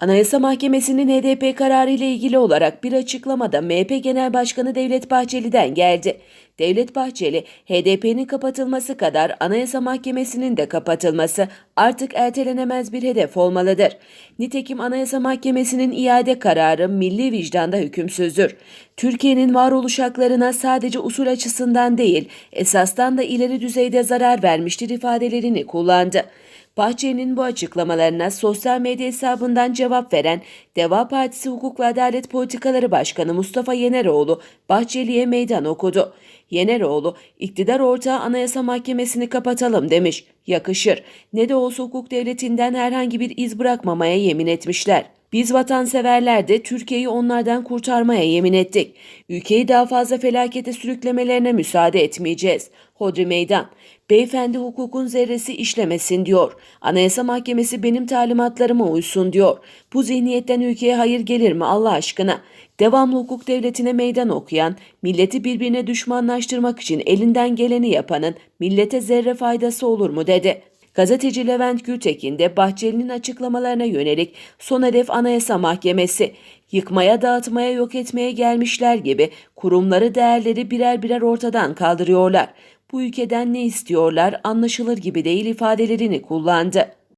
Anayasa Mahkemesi'nin HDP kararı ile ilgili olarak bir açıklamada MHP Genel Başkanı Devlet Bahçeli'den geldi. Devlet Bahçeli, HDP'nin kapatılması kadar Anayasa Mahkemesi'nin de kapatılması artık ertelenemez bir hedef olmalıdır. Nitekim Anayasa Mahkemesi'nin iade kararı milli vicdanda hükümsüzdür. Türkiye'nin varoluş haklarına sadece usul açısından değil, esastan da ileri düzeyde zarar vermiştir ifadelerini kullandı. Bahçeli'nin bu açıklamalarına sosyal medya hesabından cevap veren Deva Partisi Hukuk ve Adalet Politikaları Başkanı Mustafa Yeneroğlu Bahçeli'ye meydan okudu. Yeneroğlu, iktidar ortağı Anayasa Mahkemesi'ni kapatalım demiş. Yakışır. Ne de olsa hukuk devletinden herhangi bir iz bırakmamaya yemin etmişler. Biz vatanseverler de Türkiye'yi onlardan kurtarmaya yemin ettik. Ülkeyi daha fazla felakete sürüklemelerine müsaade etmeyeceğiz. Hodri meydan. Beyefendi hukukun zerresi işlemesin diyor. Anayasa Mahkemesi benim talimatlarıma uysun diyor. Bu zihniyetten ülkeye hayır gelir mi Allah aşkına? Devamlı hukuk devletine meydan okuyan, milleti birbirine düşmanlaştırmak için elinden geleni yapanın millete zerre faydası olur mu dedi. Gazeteci Levent Gültekin de Bahçeli'nin açıklamalarına yönelik son hedef Anayasa Mahkemesi. Yıkmaya, dağıtmaya, yok etmeye gelmişler gibi kurumları, değerleri birer birer ortadan kaldırıyorlar. Bu ülkeden ne istiyorlar anlaşılır gibi değil ifadelerini kullandı.